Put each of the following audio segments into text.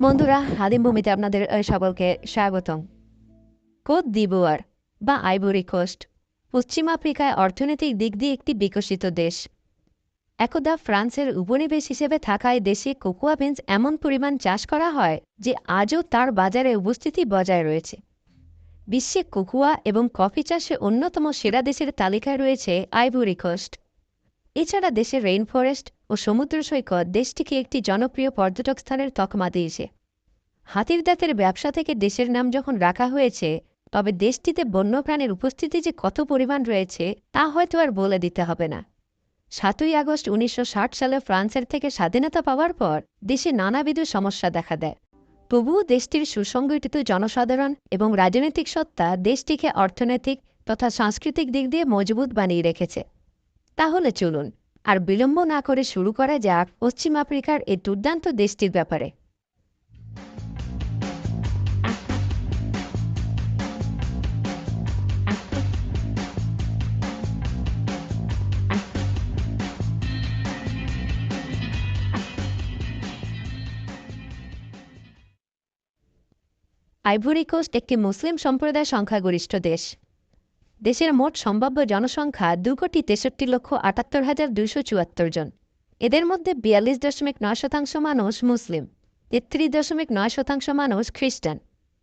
বন্ধুরা হাদিম ভূমিতে আপনাদের সকলকে স্বাগতম। কোত দিবুয়ার বা আইভরি কোস্ট, পশ্চিম আফ্রিকায় অর্থনৈতিক দিক দিয়ে একটি বিকশিত দেশ। একদা ফ্রান্সের উপনিবেশ হিসেবে থাকায় দেশে কোকোয়া বিনস এমন পরিমাণ চাষ করা হয় যে আজও তার বাজারে উপস্থিতি বজায় রয়েছে। বিশ্বে কোকোয়া এবং কফি চাষে অন্যতম সেরা দেশের তালিকায় রয়েছে আইভরি কোস্ট। এছাড়া দেশের রেইন ফরেস্ট ও সমুদ্র সৈকত দেশটিকে একটি জনপ্রিয় পর্যটক স্থানের তকমা দিয়েছে। হাতির দাঁতের ব্যবসা থেকে দেশের নাম যখন রাখা হয়েছে, তবে দেশটিতে বন্যপ্রাণীর উপস্থিতি যে কত পরিমাণ রয়েছে, তা হয়তো আর বলে দিতে হবে না। সাতই আগস্ট উনিশশো ষাট সালে ফ্রান্সের থেকে স্বাধীনতা পাওয়ার পর দেশে নানাবিধ সমস্যা দেখা দেয়। তবুও দেশটির সুসংগঠিত জনসাধারণ এবং রাজনৈতিক সত্তা দেশটিকে অর্থনৈতিক তথা সাংস্কৃতিক দিক দিয়ে মজবুত বানিয়ে রেখেছে। তাহলে চলুন আর বিলম্ব না করে শুরু করা যাক পশ্চিম আফ্রিকার এই দুর্দান্ত দেশটির ব্যাপারে। আইভরি কোস্ট একটি মুসলিম সম্প্রদায় সংখ্যাগরিষ্ঠ দেশ। দেশের মোট সম্ভাব্য জনসংখ্যা দু কোটি তেষট্টি লক্ষ আটাত্তর হাজার দুইশো চুয়াত্তর জন। এদের মধ্যে বিয়াল্লিশ দশমিক নয় শতাংশ মানুষ মুসলিম, তেত্রিশ দশমিক নয় শতাংশ মানুষ খ্রিস্টান,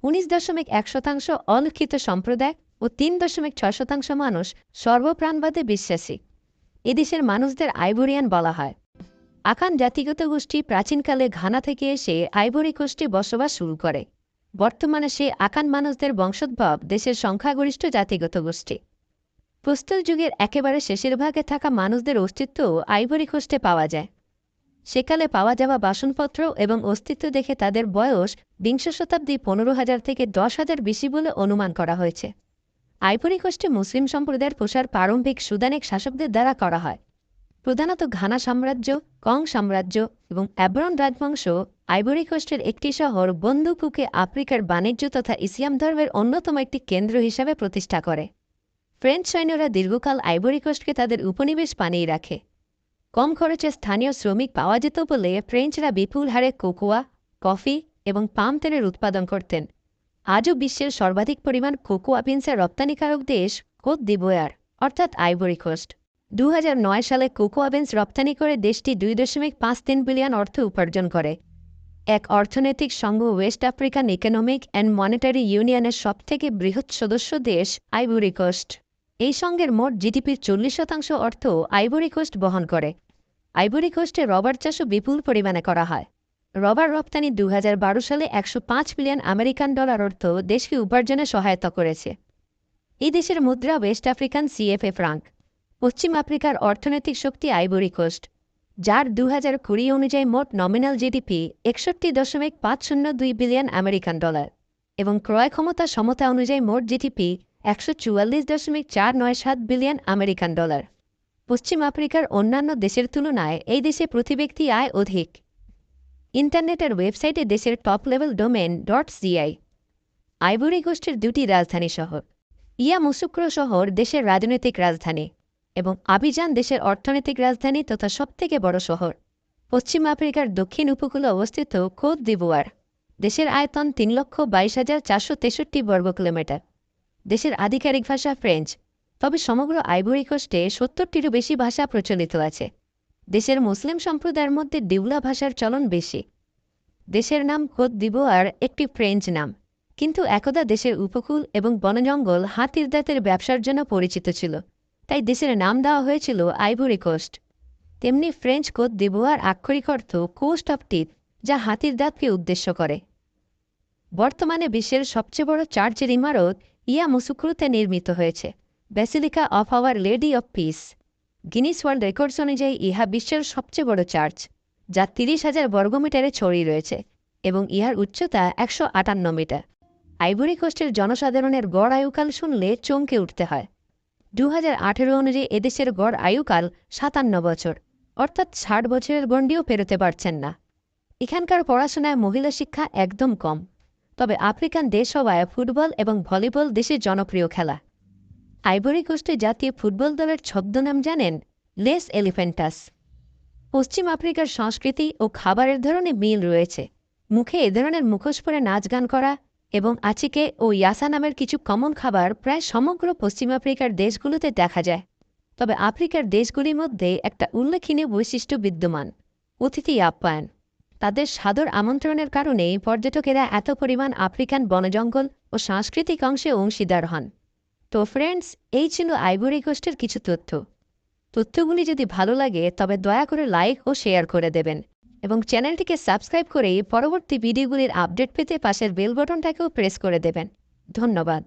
উনিশ দশমিক এক শতাংশ অলিখিত সম্প্রদায় ও তিন দশমিক ছয় শতাংশ মানুষ সর্বপ্রাণবাদে বিশ্বাসী। এদেশের মানুষদের আইভরিয়ান বলা হয়। আকান জাতিগত গোষ্ঠী প্রাচীনকালে ঘানা থেকে এসে আইভরি কোস্টে বসবাস শুরু করে। বর্তমানে সে আকান মানুষদের বংশোদ্ভব দেশের সংখ্যাগরিষ্ঠ জাতিগত গোষ্ঠী। প্রস্তর যুগের একেবারে শেষের ভাগে থাকা মানুষদের অস্তিত্বও আইভরি কোস্টে পাওয়া যায়। সেকালে পাওয়া যাওয়া বাসনপত্র এবং অস্তিত্ব দেখে তাদের বয়স বিংশ শতাব্দী পনেরো হাজার থেকে দশ হাজার বেশি বলে অনুমান করা হয়েছে। আইভরি কোস্টে মুসলিম সম্প্রদায়ের প্রসার প্রারম্ভিক সুদানিক শাসকদের দ্বারা করা হয়। প্রধানত ঘানা সাম্রাজ্য, কং সাম্রাজ্য এবং অ্যাব্রন রাজবংশ আইভরি কোস্টের একটি শহর বন্দুকুকে আফ্রিকার বাণিজ্য তথা ইসলাম ধর্মের অন্যতম একটি কেন্দ্র হিসাবে প্রতিষ্ঠা করে। ফ্রেঞ্চ সৈন্যরা দীর্ঘকাল আইভরি কোস্টকে তাদের উপনিবেশ বানিয়ে রাখে। কম খরচে স্থানীয় শ্রমিক পাওয়া যেত বলে ফ্রেঞ্চরা বিপুল হারে কোকোয়া, কফি এবং পাম তেলের উৎপাদন করতেন। আজও বিশ্বের সর্বাধিক পরিমাণ কোকোয়া বিনসের রপ্তানিকারক দেশ কোত দিবোয়ার, অর্থাৎ আইভরি কোস্ট। দু হাজার নয় সালে কোকোয়া বিনস রপ্তানি করে দেশটি দুই দশমিক পাঁচ তিন বিলিয়ন অর্থ উপার্জন করে। এক অর্থনৈতিক সংঘ West African economic and monetary ইউনিয়নের সবথেকে বৃহৎ সদস্য দেশ আইভরি কোস্ট। এই সঙ্গের মোট জিডিপির চল্লিশ শতাংশ অর্থ আইভরি কোস্ট বহন করে। আইভরি কোস্টে রবার চাষও বিপুল পরিমাণে করা হয়। রবার রপ্তানি দু হাজার বারো সালে একশো পাঁচ বিলিয়ন আমেরিকান ডলার অর্থ দেশকে উপার্জনে সহায়তা করেছে। এই দেশের মুদ্রা ওয়েস্ট আফ্রিকান সিএফএ ফ্রাঙ্ক। পশ্চিম আফ্রিকার অর্থনৈতিক শক্তি আইভরি কোস্ট, যার দু হাজার কুড়ি অনুযায়ী মোট নমিনাল জিডিপি একষট্টি দশমিক পাঁচ শূন্য দুই বিলিয়ন আমেরিকান ডলার এবং ক্রয় ক্ষমতা সমতা অনুযায়ী মোট জিডিপি একশো চুয়াল্লিশ দশমিক চার নয় সাত বিলিয়ন আমেরিকান ডলার। পশ্চিম আফ্রিকার অন্যান্য দেশের তুলনায় এই দেশে প্রতি ব্যক্তি আয় অধিক। ইন্টারনেটের ওয়েবসাইটে দেশের top level domain dot CI আইবরি গোষ্ঠীর দুটি রাজধানী শহর ইয়া মুসুক্র শহর দেশের রাজনৈতিক রাজধানী। এবং আবিজান দেশের অর্থনৈতিক রাজধানী তথা সবথেকে বড় শহর। পশ্চিম আফ্রিকার দক্ষিণ উপকূলে অবস্থিত কোত দিবুয়ার দেশের আয়তন তিন লক্ষ বাইশ হাজার চারশো তেষট্টি বর্গ কিলোমিটার। দেশের আধিকারিক ভাষা ফ্রেঞ্চ, তবে সমগ্র আইভরি কোস্টে সত্তরটিরও বেশি ভাষা প্রচলিত আছে। দেশের মুসলিম সম্প্রদায়ের মধ্যে ডিউলা ভাষার চলন বেশি। দেশের নাম কোত দিবোয়ার একটি ফ্রেঞ্চ নাম, কিন্তু একদা দেশের উপকূল এবং বনজঙ্গল হাতির দাঁতের ব্যবসার জন্য পরিচিত ছিল। তাই দেশের নাম দেওয়া হয়েছিল আইভরি কোস্ট তেমনি ফ্রেঞ্চ কোত দিবোয়ার আক্ষরিক অর্থ কোস্ট অফ টিথ যা হাতির দাঁতকে উদ্দেশ্য করে। বর্তমানে বিশ্বের সবচেয়ে বড় চার্চের ইমারত ইয়া মুসুক্রুতে নির্মিত হয়েছে basilica of our lady of peace Guinness world records অনুযায়ী ইহা বিশ্বের সবচেয়ে বড় চার্চ, যা তিরিশ হাজার বর্গমিটারে ছড়িয়ে রয়েছে এবং ইহার উচ্চতা একশো আটান্ন মিটার। আইভরি কোস্টের জনসাধারণের গড় আয়ুকাল শুনলে চমকে উঠতে হয়। দু হাজার আঠেরো অনুযায়ী এদেশের গড় আয়ুকাল সাতান্ন বছর। অর্থাৎ ষাট বছরের গণ্ডিও পেরোতে পারছেন না। এখানকার পড়াশোনায় মহিলা শিক্ষা একদম কম। তবে আফ্রিকান দেশ হওয়ায় ফুটবল এবং ভলিবল দেশের জনপ্রিয় খেলা। আইভরি কোস্টে জাতীয় ফুটবল দলের ছদ্মনাম জানেন লেস এলিফেন্টাস। পশ্চিম আফ্রিকার সংস্কৃতি ও খাবারের ধরনে মিল রয়েছে। মুখে এ ধরনের মুখোশ পরে নাচ গান করা এবং আচিকে ও ইয়াসা নামের কিছু কমন খাবার প্রায় সমগ্র পশ্চিম আফ্রিকার দেশগুলোতে দেখা যায়। তবে আফ্রিকার দেশগুলির মধ্যে একটা উল্লেখনীয় বৈশিষ্ট্য বিদ্যমান, অতিথি আপ্যায়ন। তাদের সাদর আমন্ত্রণের কারণে পর্যটকেরা এত পরিমাণ আফ্রিকান বনজঙ্গল ও সাংস্কৃতিক অংশে অংশীদার হন। তো ফ্রেন্ডস এই ছিল আইভরি কোস্টের কিছু তথ্য। তথ্যগুলি যদি ভালো লাগে, তবে দয়া করে লাইক ও শেয়ার করে দেবেন। এবং চ্যানেলটিকে সাবস্ক্রাইব করে পরবর্তী ভিডিওগুলির আপডেট পেতে পাশের বেল বটনটাকেও প্রেস করে দেবেন। ধন্যবাদ।